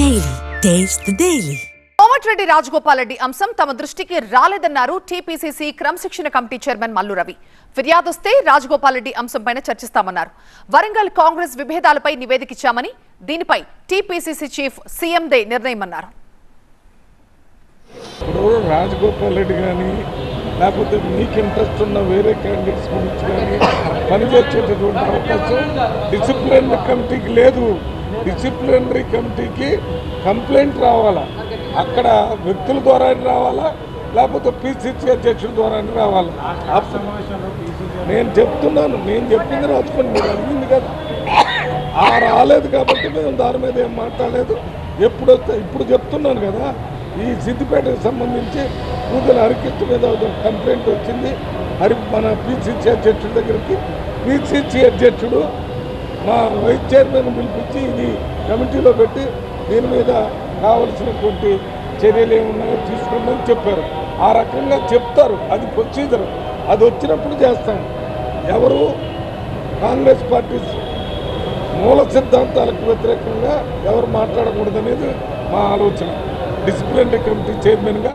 Daily. Taste the Daily. Komatireddy Rajagopal Reddy అంశం తమ దృష్టికి రాలేదన్నారు టీపీసీసీ క్రమశిక్షణ కమిటీ చైర్మన్ మల్లు రవి ఫిర్యాదొస్తే రాజగోపాల్ రెడ్డి అంశంపైన చర్చిస్తామన్నారు వరంగల్ కాంగ్రెస్ విభేదాలపై నివేదిక ఇచ్చామని దీనిపై టీపీసీసీ చీఫ్ సీఎందే నిర్ణయమన్నారు రాజగోపాల్ రెడ్డి కానీ లేకపోతే మీకు ఇంట్రెస్ట్ ఉన్న వేరే క్యాండిడేట్స్ గురించి కానీ పనిచేసేటటువంటి అవకాశం డిసిప్లినరీ కమిటీకి లేదు డిసిప్లినరీ కమిటీకి కంప్లైంట్ రావాలా? అక్కడ వ్యక్తుల ద్వారా రావాలా? లేకపోతే పిసిసి అధ్యక్షుల ద్వారా రావాలా? నేను చెప్తున్నాను నేను చెప్పింది రాసుకోండి మీరు అడిగింది కదా. ఆ రాలేదు కాబట్టి మేము దాని మీద ఏం మాట్లాడలేదు. ఎప్పుడు వస్తే ఇప్పుడు చెప్తున్నాను కదా ఈ సిద్దిపేటకు సంబంధించి పూజల హరికృష్ణ మీద ఒక కంప్లైంట్ వచ్చింది. హరి మన పిసిసి అధ్యక్షుడి దగ్గరికి పిసిసి అధ్యక్షుడు మా వైస్ చైర్మన్ పిలిపించి ఇది కమిటీలో పెట్టి దీని మీద కావలసినటువంటి చర్యలు ఏమున్నాయో తీసుకుందని చెప్పారు. ఆ రకంగా చెప్తారు. అది ప్రొసీజర్. అది వచ్చినప్పుడు చేస్తాం. ఎవరు కాంగ్రెస్ పార్టీ మూల సిద్ధాంతాలకు వ్యతిరేకంగా ఎవరు మాట్లాడకూడదనేది మా ఆలోచన. డిసిప్లినరీ కమిటీ చైర్మన్గా